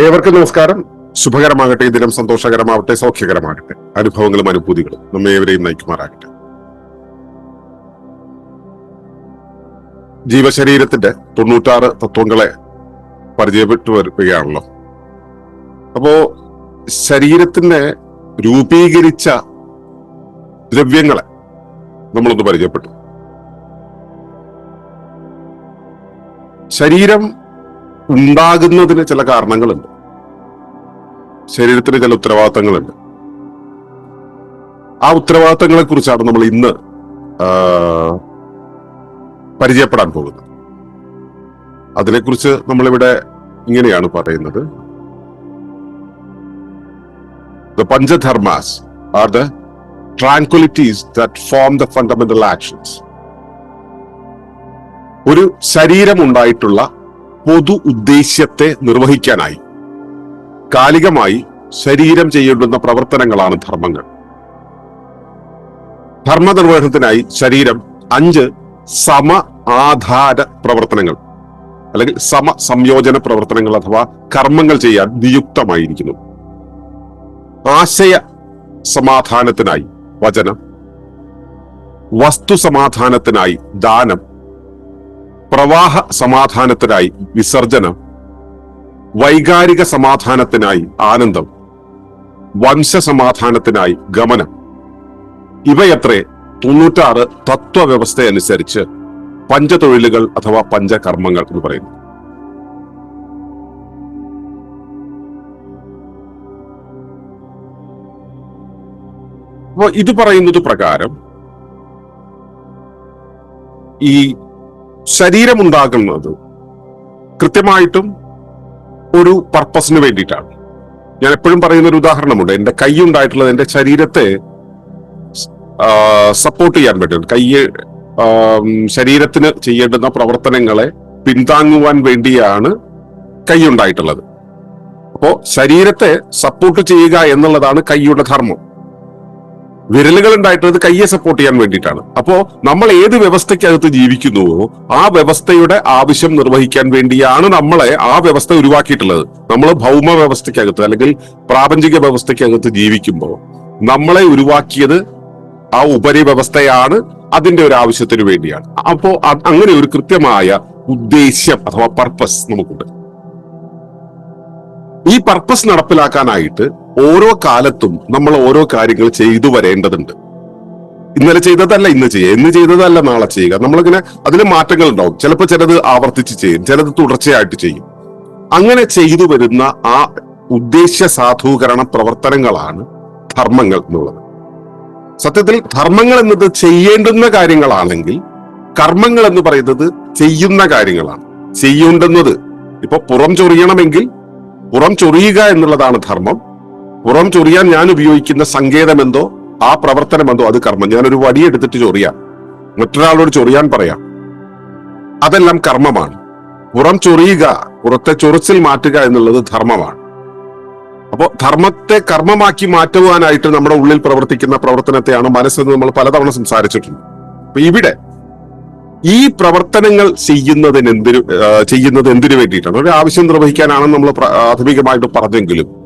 ഏവർക്കും നമസ്കാരം. ശുഭകരമാകട്ടെ. ഈ ദിനം സന്തോഷകരമാവട്ടെ സൗഖ്യകരമാകട്ടെ. അനുഭവങ്ങളും അനുഭൂതികളും നമ്മെ ഏവരെയും നയിക്കുമാറാകട്ടെ. ജീവശരീരത്തിന്റെ തൊണ്ണൂറ്റാറ് തത്വങ്ങളെ പരിചയപ്പെട്ടു വരുകയാണല്ലോ അപ്പോ ശരീരത്തിനെ രൂപീകരിച്ച ദ്രവ്യങ്ങളെ നമ്മളൊന്ന് പരിചയപ്പെട്ടു. ശരീരം ഉണ്ടാകുന്നതിന് ചില കാരണങ്ങളുണ്ട്. ശരീരത്തിന് ചില ഉത്തരവാദിത്തങ്ങളുണ്ട്. ആ ഉത്തരവാദിത്തങ്ങളെ കുറിച്ചാണ് നമ്മൾ ഇന്ന് പരിചയപ്പെടാൻ പോകുന്നത്. അതിനെക്കുറിച്ച് നമ്മളിവിടെ ഇങ്ങനെയാണ് പറയുന്നത്. The Panchadharmas are the tranquilities that form the fundamental actions ഒരു ശരീരം ഉണ്ടായിട്ടുള്ള പൊതു ഉദ്ദേശ്യത്തെ നിർവഹിക്കാനായി കാലികമായി ശരീരം ചെയ്യേണ്ടുന്ന പ്രവർത്തനങ്ങളാണ് ധർമ്മങ്ങൾ. ധർമ്മനിർവഹണത്തിനായി ശരീരം അഞ്ച് സമ ആധാര പ്രവർത്തനങ്ങൾ അല്ലെങ്കിൽ സമ സംയോജന പ്രവർത്തനങ്ങൾ അഥവാ കർമ്മങ്ങൾ ചെയ്യാൻ നിയുക്തമായിരിക്കുന്നു. ആശയ സമാധാനത്തിനായി വചനം വസ്തു സമാധാനത്തിനായി ദാനം പ്രവാഹ സമാധാനത്തിനായി വിസർജനം വൈകാരിക സമാധാനത്തിനായി ആനന്ദം വംശ സമാധാനത്തിനായി ഗമനം. ഇവയത്രേ തൊണ്ണൂറ്റാറ് തത്വവ്യവസ്ഥ അനുസരിച്ച് പഞ്ചതൊഴിലുകൾ അഥവാ പഞ്ചകർമ്മങ്ങൾ എന്ന് പറയുന്നു. അപ്പോ ഇത് പറയുന്നത് പ്രകാരം ഈ ശരീരമുണ്ടാകുന്നത് കൃത്യമായിട്ടും ഒരു പർപ്പസിന് വേണ്ടിയിട്ടാണ്. ഞാൻ എപ്പോഴും പറയുന്ന ഒരു ഉദാഹരണമുണ്ട്. എന്റെ കൈ ഉണ്ടായിട്ടുള്ളത് എന്റെ ശരീരത്തെ സപ്പോർട്ട് ചെയ്യാൻ പറ്റും കൈ ശരീരത്തിന് ചെയ്യേണ്ടുന്ന പ്രവർത്തനങ്ങളെ പിന്താങ്ങുവാൻ വേണ്ടിയാണ് കൈ ഉണ്ടായിട്ടുള്ളത്. അപ്പോ ശരീരത്തെ സപ്പോർട്ട് ചെയ്യുക എന്നുള്ളതാണ് കൈയുടെ ധർമ്മം. വിരലുകൾ ഉണ്ടായിട്ടുള്ളത് കയ്യെ സപ്പോർട്ട് ചെയ്യാൻ വേണ്ടിയിട്ടാണ്. അപ്പോ നമ്മൾ ഏത് വ്യവസ്ഥയ്ക്കകത്ത് ജീവിക്കുന്നുവോ ആ വ്യവസ്ഥയുടെ ആവശ്യം നിർവഹിക്കാൻ വേണ്ടിയാണ് നമ്മളെ ആ വ്യവസ്ഥ ഉരുവാക്കിയിട്ടുള്ളത്. നമ്മൾ ഭൗമ വ്യവസ്ഥയ്ക്കകത്ത് അല്ലെങ്കിൽ പ്രാപഞ്ചിക വ്യവസ്ഥയ്ക്കകത്ത് ജീവിക്കുമ്പോൾ നമ്മളെ ഉരുവാക്കിയത് ആ ഉപരി വ്യവസ്ഥയാണ് അതിന്റെ ഒരു ആവശ്യത്തിന് വേണ്ടിയാണ്. അപ്പോ അങ്ങനെ ഒരു കൃത്യമായ ഉദ്ദേശ്യം അഥവാ പർപ്പസ് നമുക്കുണ്ട്. ഈ പർപ്പസ് നടപ്പിലാക്കാനായിട്ട് ഓരോ കാലത്തും നമ്മൾ ഓരോ കാര്യങ്ങൾ ചെയ്തു വരേണ്ടതുണ്ട്. ഇന്നലെ ചെയ്തതല്ല ഇന്ന് ചെയ്യുക ഇന്ന് ചെയ്തതല്ല നാളെ ചെയ്യുക. നമ്മളിങ്ങനെ അതിൽ മാറ്റങ്ങൾ ഉണ്ടാവും. ചിലപ്പോൾ ചിലത് ആവർത്തിച്ച് ചെയ്യും ചിലത് തുടർച്ചയായിട്ട് ചെയ്യും. അങ്ങനെ ചെയ്തു വരുന്ന ആ ഉദ്ദേശ്യ സാധൂകരണ പ്രവർത്തനങ്ങളാണ് ധർമ്മങ്ങൾ എന്നുള്ളത്. സത്യത്തിൽ ധർമ്മങ്ങൾ എന്നത് ചെയ്യേണ്ടുന്ന കാര്യങ്ങളാണെങ്കിൽ കർമ്മങ്ങൾ എന്ന് പറയുന്നത് ചെയ്യുന്ന കാര്യങ്ങളാണ്. ചെയ്യേണ്ടുന്നത്. ഇപ്പൊ പുറം ചൊറിയണമെങ്കിൽ പുറം ചൊറിയുക എന്നുള്ളതാണ് ധർമ്മം. പുറം ചൊറിയാൻ ഞാൻ ഉപയോഗിക്കുന്ന സങ്കേതം എന്തോ ആ പ്രവർത്തനം എന്തോ അത് കർമ്മം. ഞാനൊരു വടി എടുത്തിട്ട് ചൊറിയാം. മറ്റൊരാളോട് ചൊറിയാൻ പറയാം. അതെല്ലാം കർമ്മമാണ്. പുറം ചൊറിയുക പുറത്തെ ചൊറിച്ചിൽ മാറ്റുക എന്നുള്ളത് ധർമ്മമാണ്. അപ്പോ ധർമ്മത്തെ കർമ്മമാക്കി മാറ്റുവാനായിട്ട് നമ്മുടെ ഉള്ളിൽ പ്രവർത്തിക്കുന്ന പ്രവർത്തനത്തെയാണ് മനസ്സെന്ന് നമ്മൾ പലതവണ സംസാരിച്ചിട്ടുണ്ട്. അപ്പൊ ഇവിടെ ഈ പ്രവർത്തനങ്ങൾ ചെയ്യുന്നതിന് എന്തിനു ചെയ്യുന്നത് എന്തിനു വേണ്ടിയിട്ടാണ്? ഒരു ആവശ്യം നിർവഹിക്കാനാണെന്ന് നമ്മൾ പ്രാഥമികമായിട്ട് പറഞ്ഞെങ്കിലും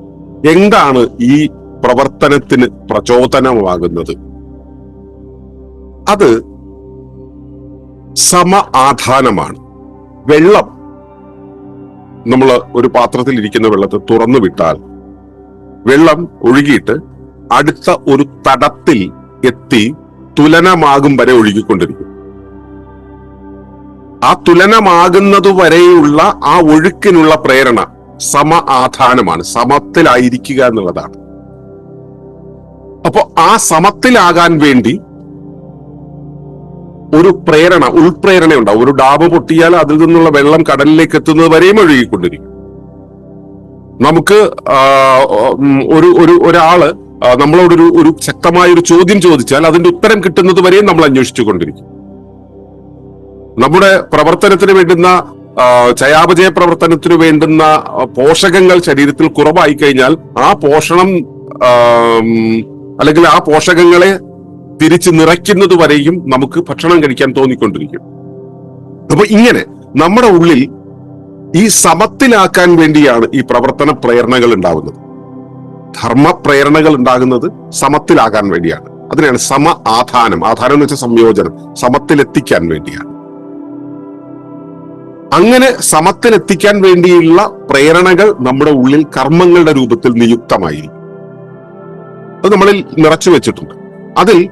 എന്താണ് ഈ പ്രവർത്തനത്തിന് പ്രചോദനമാകുന്നത്? അത് സമ ആധാനമാണ്. വെള്ളം. നമ്മൾ ഒരു പാത്രത്തിൽ ഇരിക്കുന്ന വെള്ളത്തെ തുറന്നു വിട്ടാൽ വെള്ളം ഒഴുകിയിട്ട് അടുത്ത ഒരു തടത്തിൽ എത്തി തുലനമാകും വരെ ഒഴുകിക്കൊണ്ടിരിക്കും. ആ തുലനമാകുന്നതുവരെയുള്ള ആ ഒഴുക്കിനുള്ള പ്രേരണ സമ ആധാനമാണ് സമത്തിലായിരിക്കുക എന്നുള്ളതാണ്. അപ്പോ ആ സമത്തിലാകാൻ വേണ്ടി ഒരു പ്രേരണ ഉൾപ്രേരണ ഉണ്ടാവും ഒരു ഡാം പൊട്ടിയാൽ അതിൽ നിന്നുള്ള വെള്ളം കടലിലേക്ക് എത്തുന്നത് വരെയും ഒഴുകിക്കൊണ്ടിരിക്കും. നമുക്ക് ഒരു ഒരു ഒരാൾ നമ്മളോടൊരു ഒരു ശക്തമായ ഒരു ചോദ്യം ചോദിച്ചാൽ അതിന്റെ ഉത്തരം കിട്ടുന്നത് വരെയും നമ്മൾ അന്വേഷിച്ചു കൊണ്ടിരിക്കും നമ്മുടെ പ്രവർത്തനത്തിന് വേണ്ടുന്ന ചയാപചയ പ്രവർത്തനത്തിനു വേണ്ടുന്ന പോഷകങ്ങൾ ശരീരത്തിൽ കുറവായി കഴിഞ്ഞാൽ ആ പോഷണം അല്ലെങ്കിൽ ആ പോഷകങ്ങളെ തിരിച്ച് നിറയ്ക്കുന്നത് വരെയും നമുക്ക് ഭക്ഷണം കഴിക്കാൻ തോന്നിക്കൊണ്ടിരിക്കും. അപ്പൊ ഇങ്ങനെ നമ്മുടെ ഉള്ളിൽ ഈ സമത്തിലാക്കാൻ വേണ്ടിയാണ് ഈ പ്രവർത്തന പ്രേരണകൾ ഉണ്ടാകുന്നത് ധർമ്മ പ്രേരണകൾ ഉണ്ടാകുന്നത് സമത്തിലാകാൻ വേണ്ടിയാണ്. അതിനാണ് സമ ആധാനം. ആധാനം എന്ന് വെച്ചാൽ സംയോജനം. സമത്തിലെത്തിക്കാൻ വേണ്ടിയാണ്. അങ്ങനെ സമത്തിലെത്തിക്കാൻ വേണ്ടിയുള്ള പ്രേരണകൾ നമ്മുടെ ഉള്ളിൽ കർമ്മങ്ങളുടെ രൂപത്തിൽ നിയുക്തമായിരിക്കും. അത് നമ്മളിൽ നിറച്ചു വെച്ചിട്ടുണ്ട്. അതിൽ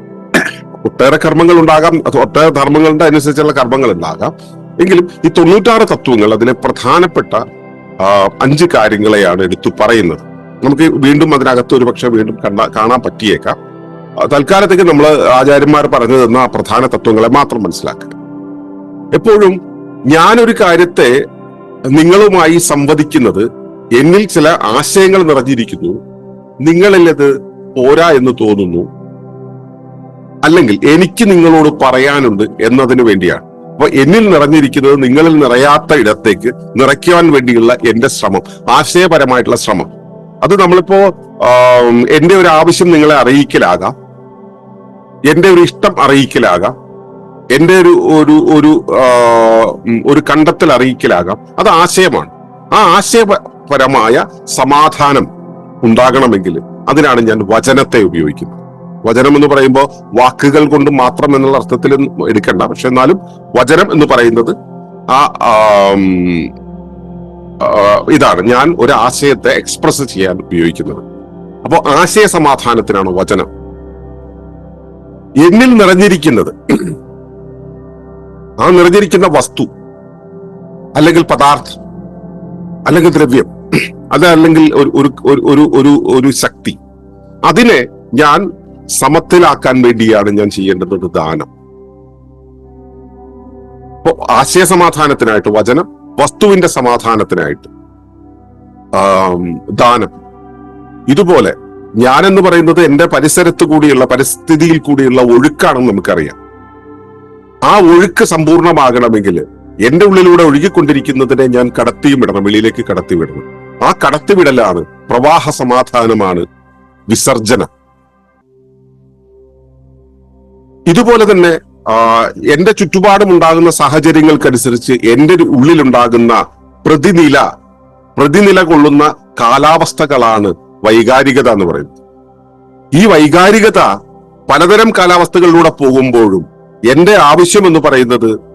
ഒട്ടേറെ കർമ്മങ്ങൾ ഉണ്ടാകാം ഒട്ടേറെ ധർമ്മങ്ങളുടെ അനുസരിച്ചുള്ള കർമ്മങ്ങൾ ഉണ്ടാകാം. എങ്കിലും ഈ തൊണ്ണൂറ്റാറ് തത്വങ്ങൾ അതിലെ പ്രധാനപ്പെട്ട അഞ്ച് കാര്യങ്ങളെയാണ് എടുത്തു പറയുന്നത്. നമുക്ക് വീണ്ടും അതിനകത്ത് ഒരു പക്ഷെ വീണ്ടും കണ്ട കാണാൻ പറ്റിയേക്കാം. തൽക്കാലത്തേക്ക് നമ്മൾ ആചാര്യന്മാർ പറഞ്ഞു തന്ന ആ പ്രധാന തത്വങ്ങളെ മാത്രം മനസ്സിലാക്കുക. എപ്പോഴും ഞാനൊരു കാര്യത്തെ നിങ്ങളുമായി സംവദിക്കുന്നത് എന്നിൽ ചില ആശയങ്ങൾ നിറഞ്ഞിരിക്കുന്നു. നിങ്ങളിൽ അത് പോരാ എന്ന് തോന്നുന്നു. അല്ലെങ്കിൽ എനിക്ക് നിങ്ങളോട് പറയാനുണ്ട് എന്നതിനു വേണ്ടിയാണ്. അപ്പൊ എന്നിൽ നിറഞ്ഞിരിക്കുന്നത് നിങ്ങളിൽ നിറയാത്ത ഇടത്തേക്ക് നിറയ്ക്കുവാൻ വേണ്ടിയുള്ള എന്റെ ശ്രമം ആശയപരമായിട്ടുള്ള ശ്രമം. അത് നമ്മളിപ്പോ എന്റെ ഒരു ആവശ്യം നിങ്ങളെ അറിയിക്കലാകാം. എന്റെ ഒരു ഇഷ്ടം അറിയിക്കലാകാം. എന്റെ ഒരു ഒരു ഒരു ഒരു കണ്ടെത്തൽ അറിയിക്കലാകാം. അത് ആശയമാണ്. ആ ആശയപരമായ സമാധാനം ഉണ്ടാകണമെങ്കിൽ അതിനാണ് ഞാൻ വചനത്തെ ഉപയോഗിക്കുന്നത്. വചനം എന്ന് പറയുമ്പോൾ വാക്കുകൾ കൊണ്ട് മാത്രം എന്നുള്ള അർത്ഥത്തിൽ എടുക്കണ്ട. പക്ഷെ എന്നാലും വചനം എന്ന് പറയുന്നത് ആ, ഇതാണ്. ഞാൻ ഒരു ആശയത്തെ എക്സ്പ്രസ് ചെയ്യാൻ ഉപയോഗിക്കുന്നത്. അപ്പോൾ ആശയ സമാധാനത്തിനാണ് വചനം. എന്നിൽ നിറഞ്ഞിരിക്കുന്നത്. ആ നിറഞ്ഞിരിക്കുന്ന വസ്തു അല്ലെങ്കിൽ പദാർത്ഥം അല്ലെങ്കിൽ ദ്രവ്യം അത് അല്ലെങ്കിൽ ഒരു ഒരു ഒരു- ഒരു ശക്തി. അതിനെ ഞാൻ സമത്തിലാക്കാൻ വേണ്ടിയാണ് ഞാൻ ചെയ്യേണ്ടത് ഒരു ദാനം. അപ്പോ ആശയ സമാധാനത്തിനായിട്ട് വചനം വസ്തുവിന്റെ സമാധാനത്തിനായിട്ട് ദാനം. ഇതുപോലെ ഞാൻ എന്ന് പറയുന്നത് എന്റെ പരിസരത്ത് കൂടിയുള്ള പരിസ്ഥിതിയിൽ കൂടിയുള്ള ഒഴുക്കാണെന്ന് നമുക്കറിയാം. ആ ഒഴുക്ക് സമ്പൂർണമാകണമെങ്കിൽ എന്റെ ഉള്ളിലൂടെ ഒഴുകിക്കൊണ്ടിരിക്കുന്നതിനെ ഞാൻ കടത്തിയും വിടണം വെളിയിലേക്ക് കടത്തി വിടണം ആ കടത്തിവിടലാണ് പ്രവാഹ സമാധാനമാണ് വിസർജന. ഇതുപോലെ തന്നെ എന്റെ ചുറ്റുപാടും ഉണ്ടാകുന്ന സാഹചര്യങ്ങൾക്കനുസരിച്ച് എന്റെ ഉള്ളിലുണ്ടാകുന്ന പ്രതിനില പ്രതിനില കൊള്ളുന്ന കാലാവസ്ഥകളാണ് വൈകാരികത എന്ന് പറയുന്നത്. ഈ വൈകാരികത പലതരം കാലാവസ്ഥകളിലൂടെ പോകുമ്പോഴും എന്റെ ആവശ്യം എന്ന് പറയുന്നത്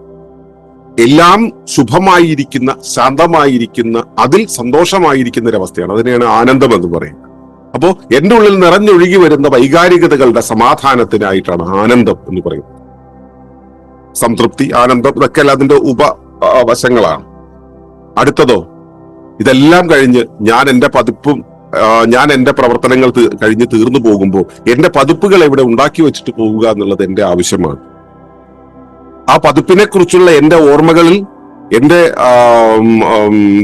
എല്ലാം ശുഭമായിരിക്കുന്ന ശാന്തമായിരിക്കുന്ന അതിൽ സന്തോഷമായിരിക്കുന്ന ഒരു അവസ്ഥയാണ്. അതിനെയാണ് ആനന്ദം എന്ന് പറയുന്നത്. അപ്പോ എന്റെ ഉള്ളിൽ നിറഞ്ഞൊഴുകി വരുന്ന വൈകാരികതകളുടെ സമാധാനത്തിനായിട്ടാണ് ആനന്ദം എന്ന് പറയുന്നത്. സംതൃപ്തി ആനന്ദം ഇതൊക്കെ അതിന്റെ ഉപ വശങ്ങളാണ്. അടുത്തതോ? ഇതെല്ലാം കഴിഞ്ഞ് ഞാൻ എന്റെ പതിപ്പും ഞാൻ എന്റെ പ്രവർത്തനങ്ങൾ കഴിഞ്ഞ് തീർന്നു പോകുമ്പോൾ എന്റെ പതിപ്പുകൾ ഇവിടെ ഉണ്ടാക്കി വെച്ചിട്ട് പോവുക എന്നുള്ളത് എന്റെ ആവശ്യമാണ്. പതിപ്പിനെ കുറിച്ചുള്ള എന്റെ ഓർമ്മകളിൽ എന്റെ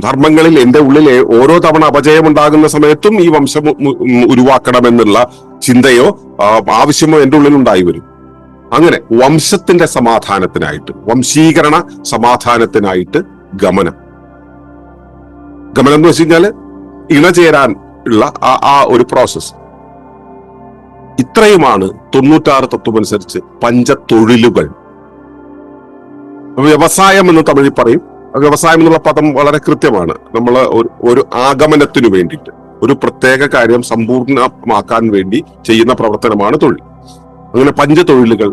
ധർമ്മങ്ങളിൽ എന്റെ ഉള്ളിൽ ഓരോ തവണ അപജയം ഉണ്ടാകുന്ന സമയത്തും ഈ വംശം ഉരുവാക്കണമെന്നുള്ള ചിന്തയോ ആവശ്യമോ എന്റെ ഉള്ളിൽ ഉണ്ടായി വരും. അങ്ങനെ വംശത്തിന്റെ സമാധാനത്തിനായിട്ട് വംശീകരണ സമാധാനത്തിനായിട്ട് ഗമനം. ഗമനം എന്ന് വെച്ച് കഴിഞ്ഞാൽ ഇണചേരാൻ ഉള്ള ആ ആ ഒരു പ്രോസസ് ഇത്രയുമാണ് തൊണ്ണൂറ്റാറ് തത്വമനുസരിച്ച് പഞ്ചതൊഴിലുകൾ. വ്യവസായം എന്ന് തമിഴിൽ പറയും. വ്യവസായം എന്നുള്ള പദം വളരെ കൃത്യമാണ്. നമ്മൾ ഒരു ആഗമനത്തിനു വേണ്ടിയിട്ട് ഒരു പ്രത്യേക കാര്യം സമ്പൂർണമാക്കാൻ വേണ്ടി ചെയ്യുന്ന പ്രവർത്തനമാണ് തൊഴിൽ. അങ്ങനെ പഞ്ചതൊഴിലുകൾ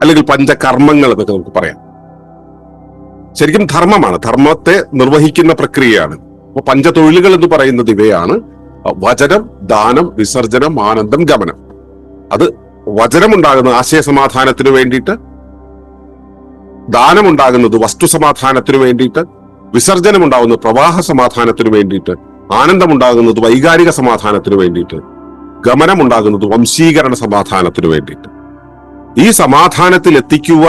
അല്ലെങ്കിൽ പഞ്ചകർമ്മങ്ങൾ എന്നൊക്കെ നമുക്ക് പറയാം. ശരിക്കും ധർമ്മമാണ്. ധർമ്മത്തെ നിർവഹിക്കുന്ന പ്രക്രിയയാണ്. അപ്പൊ പഞ്ചതൊഴിലുകൾ എന്ന് പറയുന്നത് ഇവയാണ്. വചനം ദാനം വിസർജനം ആനന്ദം ഗമനം. അത് വചനമുണ്ടാകുന്ന ആശയ സമാധാനത്തിന് വേണ്ടിയിട്ട് ദാനമുണ്ടാകുന്നത് വസ്തു സമാധാനത്തിനു വേണ്ടിയിട്ട് വിസർജനം ഉണ്ടാകുന്നത് പ്രവാഹ സമാധാനത്തിനു വേണ്ടിയിട്ട് ആനന്ദമുണ്ടാകുന്നത് വൈകാരിക സമാധാനത്തിനു വേണ്ടിയിട്ട് ഗമനമുണ്ടാകുന്നത് വംശീകരണ സമാധാനത്തിനു വേണ്ടിയിട്ട്. ഈ സമാധാനത്തിൽ എത്തിക്കുക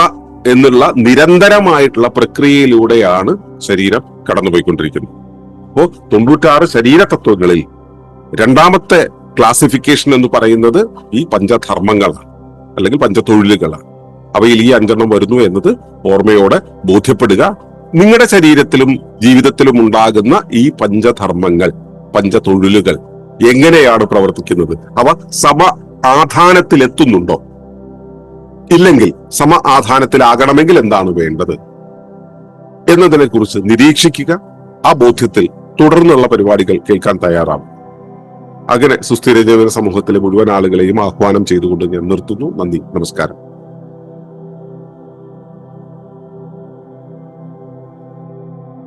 എന്നുള്ള നിരന്തരമായിട്ടുള്ള പ്രക്രിയയിലൂടെയാണ് ശരീരം കടന്നുപോയിക്കൊണ്ടിരിക്കുന്നത്. അപ്പോ തൊണ്ണൂറ്റാറ് ശരീര തത്വങ്ങളിൽ രണ്ടാമത്തെ ക്ലാസിഫിക്കേഷൻ എന്ന് പറയുന്നത് ഈ പഞ്ചധർമ്മങ്ങളാണ് അല്ലെങ്കിൽ പഞ്ചതൊഴിലുകളാണ്. അവയിൽ ഈ അഞ്ചെണ്ണം വരുന്നു എന്നത് ഓർമ്മയോടെ ബോധ്യപ്പെടുക. നിങ്ങളുടെ ശരീരത്തിലും ജീവിതത്തിലും ഉണ്ടാകുന്ന ഈ പഞ്ചധർമ്മങ്ങൾ പഞ്ചതൊഴിലുകൾ എങ്ങനെയാണ് പ്രവർത്തിക്കുന്നത്? അവ സമ ആധാനത്തിലെത്തുന്നുണ്ടോ? ഇല്ലെങ്കിൽ സമ ആധാനത്തിലാകണമെങ്കിൽ എന്താണ് വേണ്ടത്? എന്നതിനെ കുറിച്ച് നിരീക്ഷിക്കുക. ആ ബോധ്യത്തിൽ തുടർന്നുള്ള പരിപാടികൾ കേൾക്കാൻ തയ്യാറാവും. അങ്ങനെ സുസ്ഥിര ജീവിത സമൂഹത്തിലെ മുഴുവൻ ആളുകളെയും ആഹ്വാനം ചെയ്തുകൊണ്ട് ഞാൻ നിർത്തുന്നു. നന്ദി. നമസ്കാരം.